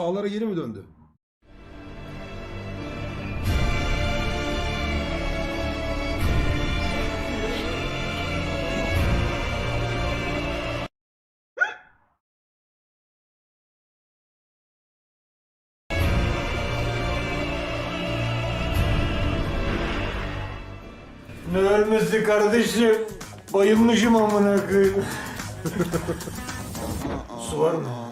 sağlara geri mi döndü? Ne ölmesi kardeşim? Bayılmışım amına koyayım. Su var mı?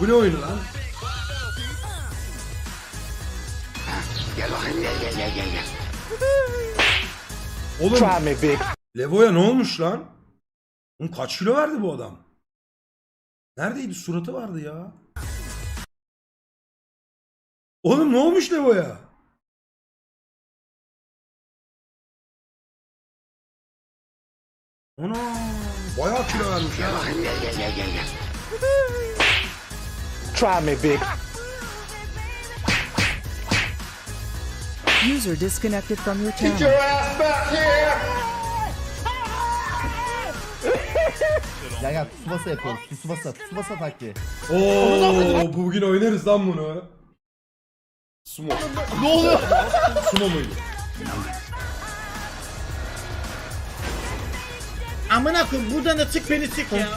Bu ne oyunu lan? Oğlum Levo'ya ne olmuş lan? Oğlum kaç kilo verdi bu adam? Neredeydi? Suratı vardı ya. Oğlum ne olmuş Levo'ya? Ana bayağı kilo vermiş ya. User disconnected from your channel. Gel gel Tsubasa yapıyoruz. Tsubasa, Tsubasa taktiği. Oo bu bugün oynarız lan bunu. Sumo. ne oluyor? Sumo muydu? Amına koyayım buradan da çık beni çık ya.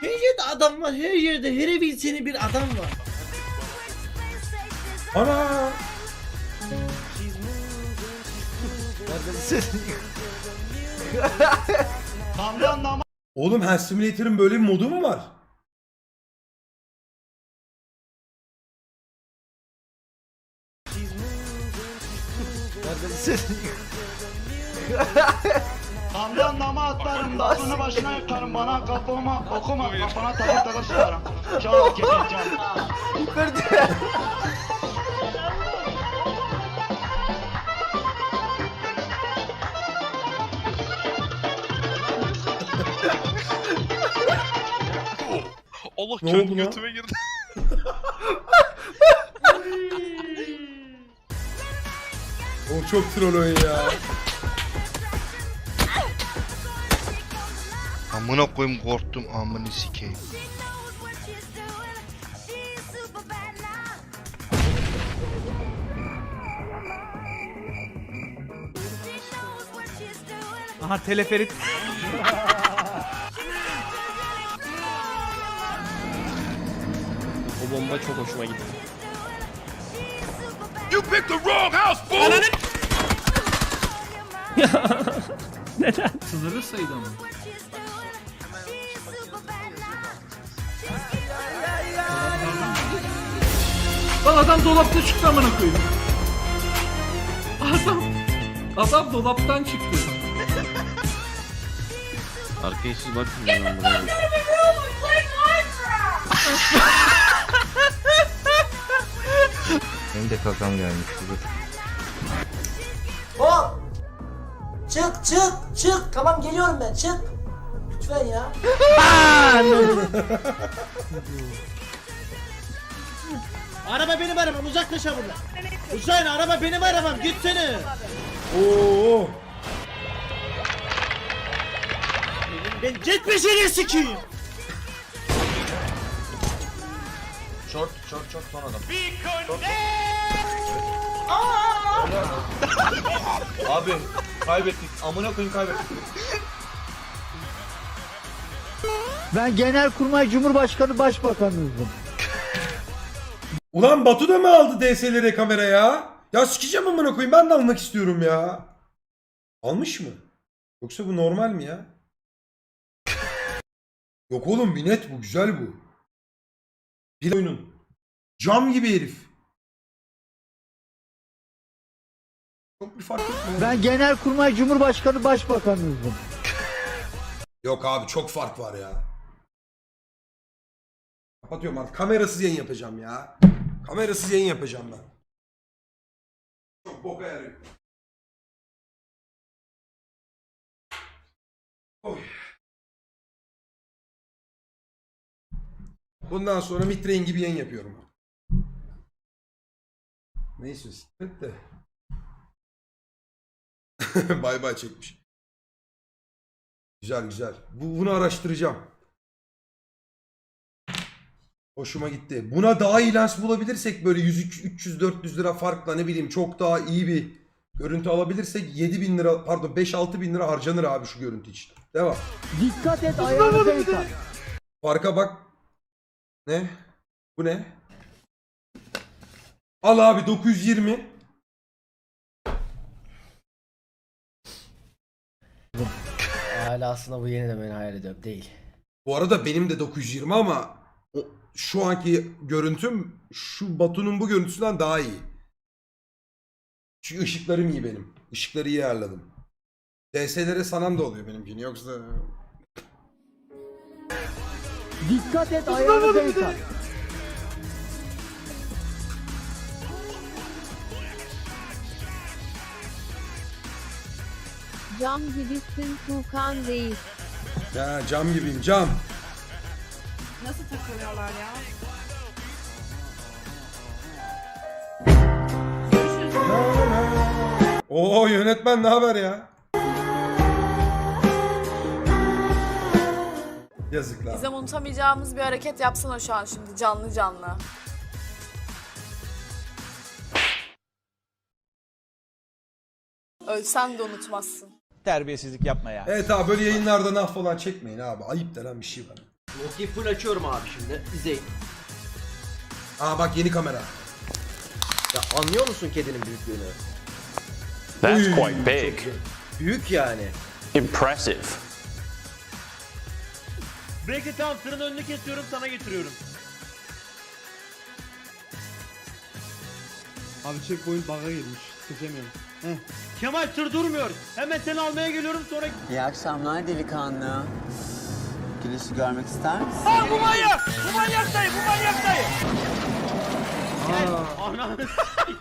Her yerde adam var her yerde her evin seni bir adam var. Ana! Oğlum Hand Simulator'ın böyle bir modu mu var? Kamdan nama atlarım, dağını başına yakarım, bana kafama okuma, kafana takır takır sıkarım. Çal keseceğim. Allah Ne kendi götüme girdi. Oğlum çok troll oyun ya. Amına koyayım korktum amını sikeyim. Aha teleferit. O bomba çok hoşuma gitti. You picked the wrong house, fool! Sınırlı sayıda mı? Lan adam dolapta çıktı amına koyayım. Adam adam dolaptan çıktı. Arkaya siz bakın ben buraya. Benim de kakam gelmiş. Hop! Çık çık çık. Tamam geliyorum ben çık. Lütfen ya. Araba benim arabam uzaklaş ha buradan. Hüseyin araba benim arabam gitsene. Oo. Ben gitmesini sikeyim. Short, short, short son adam. Abi kaybettik. Amına koyayım kaybettik. Ben Genelkurmay Cumhurbaşkanı Başbakanıydım. Ulan Batu da mı aldı DSLR kamera ya? Ya sikeceğim amına koyayım ben de almak istiyorum ya. Almış mı? Yoksa bu normal mi ya? Yok oğlum binet bu güzel bu. Bir oyunun. Cam gibi herif. Çok bir fark mu? Ben Genelkurmay Cumhurbaşkanı Başbakanıydım. Yok abi çok fark var ya. Kapatıyorum artık. Kamerasız yayın yapacağım ya. Kamerasız yayın yapacağım ben. Çok boka yarıyor. Oy. Bundan sonra Mitrain gibi yayın yapıyorum. Neyse de. bay bay çekmiş. Güzel güzel. Bu, bunu araştıracağım. Hoşuma gitti. Buna daha iyi lens bulabilirsek böyle 100 300 400 lira farkla ne bileyim çok daha iyi bir görüntü alabilirsek 7000 lira pardon 5-6 bin lira harcanır abi şu görüntü için. Devam. Dikkat et ayağını. Farka bak. Ne? Bu ne? Al abi 920. Hala aslında bu yeni demeni hayal ediyorum. Değil. Bu arada benim de 920 ama o, şu anki görüntüm şu Batu'nun bu görüntüsünden daha iyi. Çünkü ışıklarım iyi benim. Işıkları iyi ayarladım. DS'lere sanan da oluyor benimkini yoksa... Dikkat et ayağını denk. Cam gibisin Tuğkan Reis. Ya cam gibiyim cam. Nasıl takılıyorlar ya? Oo yönetmen ne haber ya? Yazıklar. Bizim unutamayacağımız bir hareket yapsana şu an şimdi canlı canlı. Ölsen de unutmazsın. Terbiyesizlik yapma ya. Evet abi böyle yayınlarda nah falan çekmeyin abi. Ayıp denen bir şey var. Nokia'yı full açıyorum abi şimdi. İzleyin. Aa bak yeni kamera. Ya anlıyor musun kedinin büyüklüğünü? That's quite big. Büyük yani. Impressive. Break'i tam tırın önünü kesiyorum sana getiriyorum. Abi checkpoint bug'a girmiş. Seçemiyorum. Kemal tır durmuyor. Hemen seni almaya geliyorum sonra... İyi akşamlar delikanlı. Gülüşü görmek ister misin? Aa bu manyak! Bu manyak dayı! Bu manyak dayı!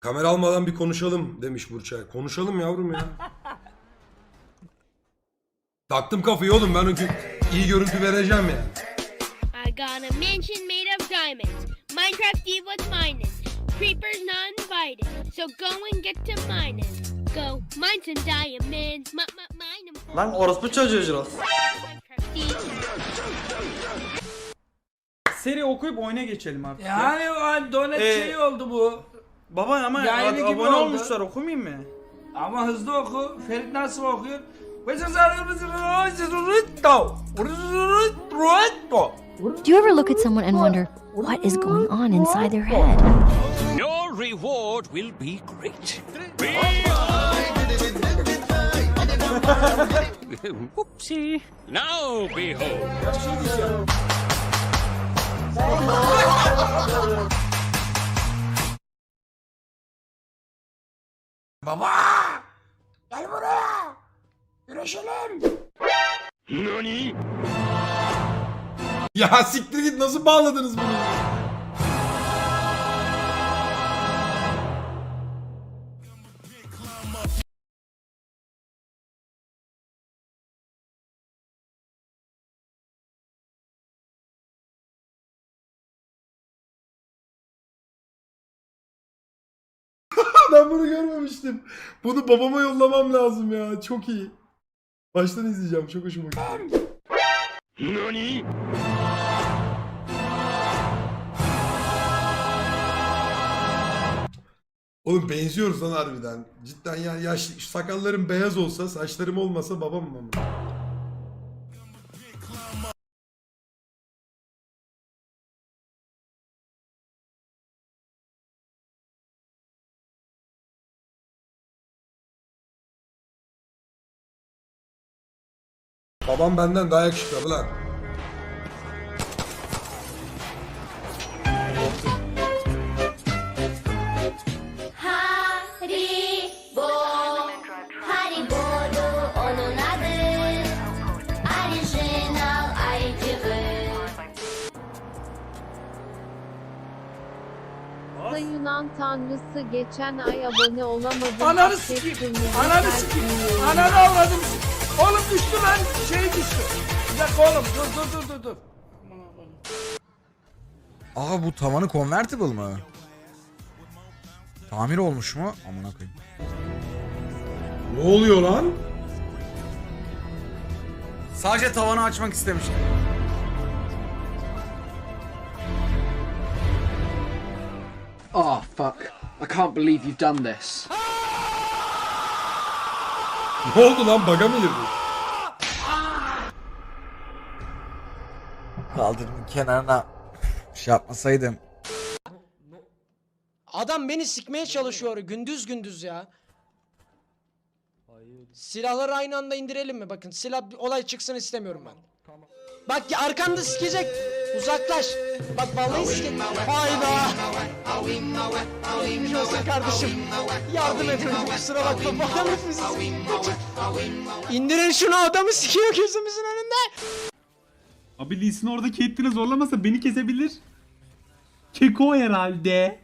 Kamera almadan bir konuşalım demiş Burçay. Konuşalım yavrum ya. Taktım kafayı oğlum ben o gün iyi görüntü vereceğim ya. I got a mansion made of diamonds. Minecraft Diva's mining. Creepers not invited. So go and get to mining. Go mine some diamonds. M- m- mine 'em. Lan orospu çocuğu Jirox. Seri okuyup oyuna geçelim artık. Yani ya. donet Ee, şeyi oldu bu. Baba ama Yayını ab- gibi abone oldu. olmuşlar okumayayım mı? Ama hızlı oku. Ferit nasıl okuyor? Do you ever look at someone and wonder what is going on inside their head? Reward will be great. Whoopsie. Now behold. Baba! Gel buraya! Güreşelim! Nani? Ya siktir git nasıl bağladınız bunu? Ben bunu görmemiştim. Bunu babama yollamam lazım ya. Çok iyi. Baştan izleyeceğim. Çok hoşuma gitti. Nani? Oğlum benziyoruz lan harbiden. Cidden ya yaş sakallarım beyaz olsa, saçlarım olmasa babam mı? Babam benden daha yakışıklı lan. Haribo, Haribo'du onun adı. Orijinal ayıcığı. Da Yunan tanrısı geçen ay abone olamadı. Ananı sikeyim. Ananı sikeyim. Ananı avradım. Oğlum düştü lan. Şey düştü. Bir dakika oğlum. Dur dur dur dur dur. Aa bu tavanı convertible mı? Tamir olmuş mu? Amına koyayım. Ne oluyor lan? Sadece tavanı açmak istemiştim. Oh fuck. I can't believe you've done this. Ne oldu lan baga mı girdi? Kaldırımın kenarına şey yapmasaydım. Adam beni sikmeye çalışıyor gündüz gündüz ya. Silahları aynı anda indirelim mi? Bakın silah olay çıksın istemiyorum ben. Bak ya arkanda sikecek. Uzaklaş. Bak vallahi sikecek. Hayda. Geçmiş olsun kardeşim. Yardım edin kusura bakma. Bu adamı İndirin şunu adamı sikiyor gözümüzün önünde. Abi Lee Sin orada Caitlyn'i zorlamasa beni kesebilir. Keko herhalde.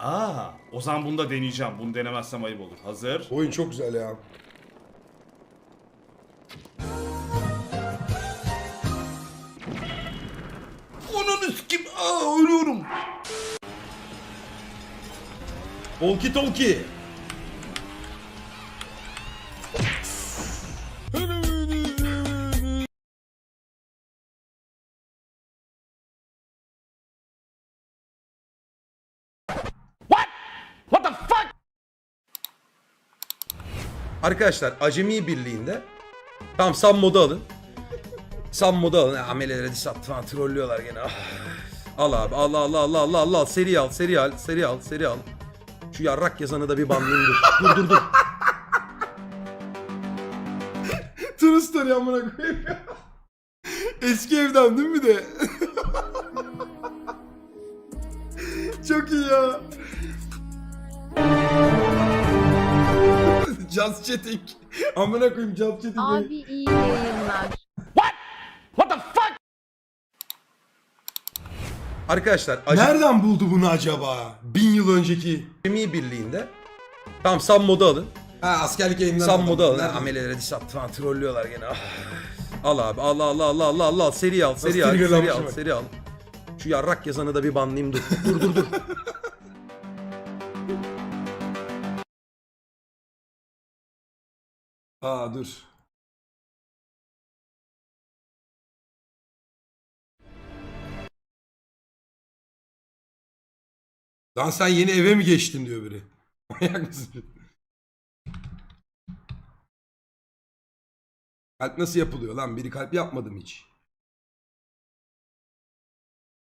Aa, o zaman bunu da deneyeceğim. Bunu denemezsem ayıp olur. Hazır. Oyun çok güzel ya. Onun kim? Aa ölüyorum. Walkie talkie. Arkadaşlar Acemi Birliği'nde tamam Sam modu alın. Sam modu alın. Amelelere diş attı falan trollüyorlar gene. Ah. Al abi al al al al al al seri al seri al seri al seri al. Şu yarrak yazanı da bir banlayayım dur. Dur dur dur. True story amına koyayım ya. Eski evden değil mi de? Çok iyi ya. Just chatting. Amına koyayım just chatting. Abi iyi yayınlar. Arkadaşlar nereden buldu bunu acaba? Bin yıl önceki Birliği'nde tamam Sam modu alın. Ha askerlik yayınlarında. Sam modu alın. Amelelere diş attı falan trollüyorlar gene. Ah. Al abi al al al al al al seri al seri al seri al seri al. Şu yarrak yazanı da bir banlayayım dur. Dur dur dur. Aa dur. Lan sen yeni eve mi geçtin diyor biri. Manyak mısın? Kalp nasıl yapılıyor lan? Biri kalp yapmadım hiç.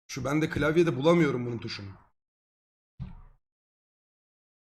Şu ben de klavyede bulamıyorum bunun tuşunu.